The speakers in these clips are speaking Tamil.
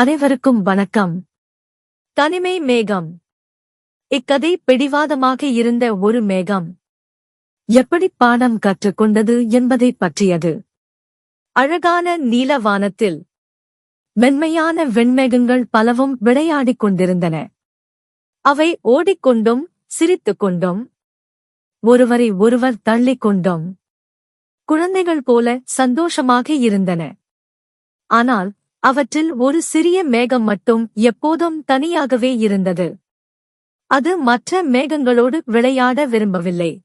அனைவருக்கும் வணக்கம். தனிமை மேகம். இக்கதை பிடிவாதமாக இருந்த ஒரு மேகம். எப்படி பாடம் கற்றுக்கொண்டது என்பதைப் பற்றியது. அழகான நீல வானத்தில் மென்மையான வெண்மேகங்கள் பலவும் விளையாடிக் கொண்டிருந்தன. அவை ஓடிக்கொண்டும் சிரித்துக் கொண்டும் ஒருவரை ஒருவர் தள்ளிக் கொண்டும் குழந்தைகள் போல சந்தோஷமாக இருந்தன. ஆனால் அவற்றில் ஒரு சிறிய மேகம் மட்டும் எப்போதும் தனியாகவே இருந்தது. அது மற்ற மேகங்களோடு விளையாட விரும்பவில்லை.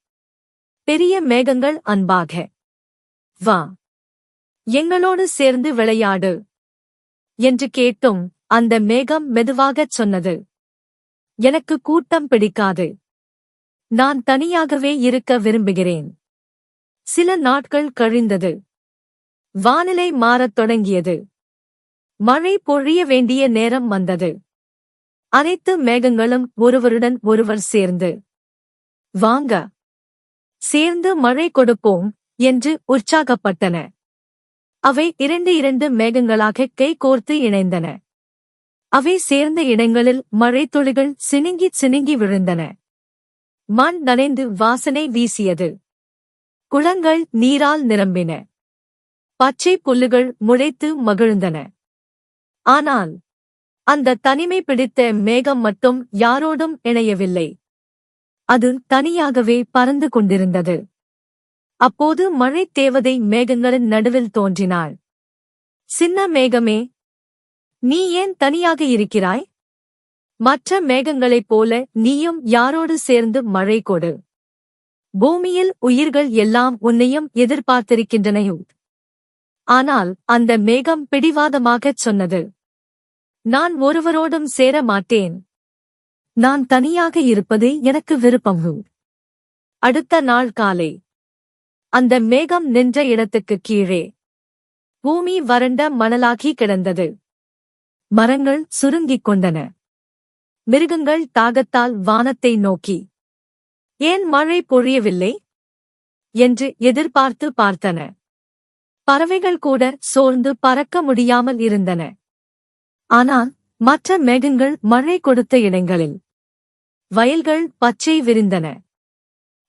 பெரிய மேகங்கள் அன்பாக. வா எங்களோடு சேர்ந்து விளையாடு என்று கேட்டும் அந்த மேகம் மெதுவாகச் சொன்னது. எனக்கு கூட்டம் பிடிக்காது. நான் தனியாகவே இருக்க விரும்புகிறேன். சில நாட்கள் கழிந்தது. வானிலை மாறத் தொடங்கியது. மழை பொழிய வேண்டிய நேரம் வந்தது. அனைத்து மேகங்களும் ஒருவருடன் ஒருவர் சேர்ந்து வாங்க சேர்ந்து மழை கொடுப்போம் என்று உற்சாகப்பட்டன. அவை இரண்டு இரண்டு மேகங்களாக கை கோர்த்து இணைந்தன. அவை சேர்ந்த இடங்களில் மழைத்துளிகள் சினுங்கி சினுங்கி விழுந்தன. மண் நனைந்து வாசனை வீசியது. குளங்கள் நீரால் நிரம்பின. பச்சை புல்லுகள் முளைத்து மகிழ்ந்தன. ஆனால் அந்த தனிமை பிடித்த மேகம் மட்டும் யாரோடும் இணையவில்லை. அது தனியாகவே பறந்து கொண்டிருந்தது. அப்போது மழை தேவதை மேகங்களின் நடுவில் தோன்றினாள். சின்ன மேகமே நீ ஏன் தனியாக இருக்கிறாய்? மற்ற மேகங்களைப் போல நீயும் யாரோடு சேர்ந்து மழை கொடு. பூமியில் உயிர்கள் எல்லாம் உன்னையும் எதிர்பார்த்திருக்கின்றனையும் ஆனால் அந்த மேகம் பிடிவாதமாகச் சொன்னது. நான் ஒருவரோடும் சேர மாட்டேன். நான் தனியாக இருப்பதே எனக்கு விருப்பம். அடுத்த நாள் காலை. அந்த மேகம் நின்ற இடத்துக்கு கீழே. பூமி வறண்ட மணலாகி கிடந்தது. மரங்கள் சுருங்கிக் கொண்டன. மிருகங்கள் தாகத்தால் வானத்தை நோக்கி. ஏன் மழை பொழியவில்லை? என்று எதிர்பார்த்து பார்த்தன. பறவைகள் கூட சோர்ந்து பறக்க முடியாமல் இருந்தன. ஆனால் மற்ற மேகங்கள் மழை கொடுத்த இடங்களில். வயல்கள் பச்சை விரிந்தன.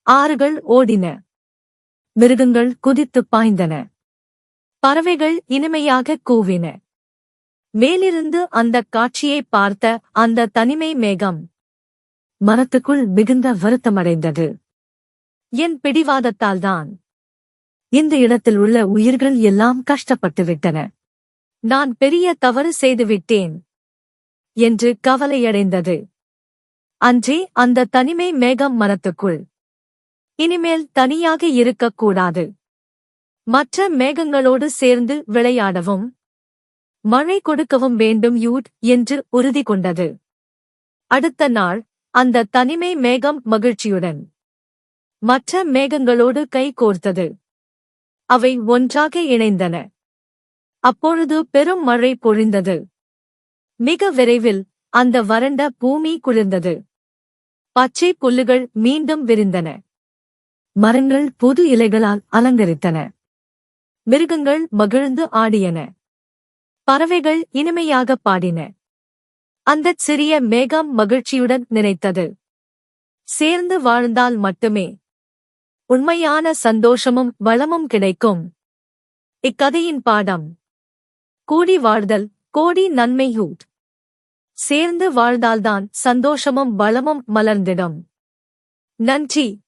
ஆறுகள் ஓடின. மிருகங்கள் குதித்துப் பாய்ந்தன. பறவைகள் இனிமையாக கூவின. மேலிருந்து அந்தக் காட்சியை பார்த்த அந்த தனிமை மேகம். மரத்துக்குள் மிகுந்த வருத்தமடைந்தது. என் பிடிவாதத்தால்தான். இந்த இடத்தில் உள்ள உயிர்கள் எல்லாம் கஷ்டப்பட்டுவிட்டன. நான் பெரிய தவறு செய்துவிட்டேன் என்று கவலையடைந்தது. அன்றே அந்த தனிமை மேகம் மரத்துக்குள். இனிமேல் தனியாக இருக்கக்கூடாது. மற்ற மேகங்களோடு சேர்ந்து விளையாடவும் மழை கொடுக்கவும் வேண்டும் யூட் என்று உறுதி கொண்டது. அடுத்த நாள் அந்த தனிமை மேகம் மகிழ்ச்சியுடன் மற்ற மேகங்களோடு கை கோர்த்தது. அவை ஒன்றாக இணைந்தன. அப்பொழுது பெரும் மழை பொழிந்தது. மிக விரைவில் அந்த வறண்ட பூமி குளிர்ந்தது. பச்சை புல்லுகள் மீண்டும் விரிந்தன. மரங்கள் புது இலைகளால் அலங்கரித்தன. மிருகங்கள் மகிழ்ந்து ஆடியன. பறவைகள் இனிமையாக பாடின. அந்தச் சிறிய மேகம் மகிழ்ச்சியுடன் நினைத்தது. சேர்ந்து வாழ்ந்தால் மட்டுமே உண்மையான சந்தோஷமும் வளமும் கிடைக்கும். இக்கதையின் பாடம். கூடி வாழ்தல் கோடி நன்மை ஹூட். சேர்ந்து வாழ்ந்தால்தான் சந்தோஷமும் வளமும் மலர்ந்திடும். நன்றி.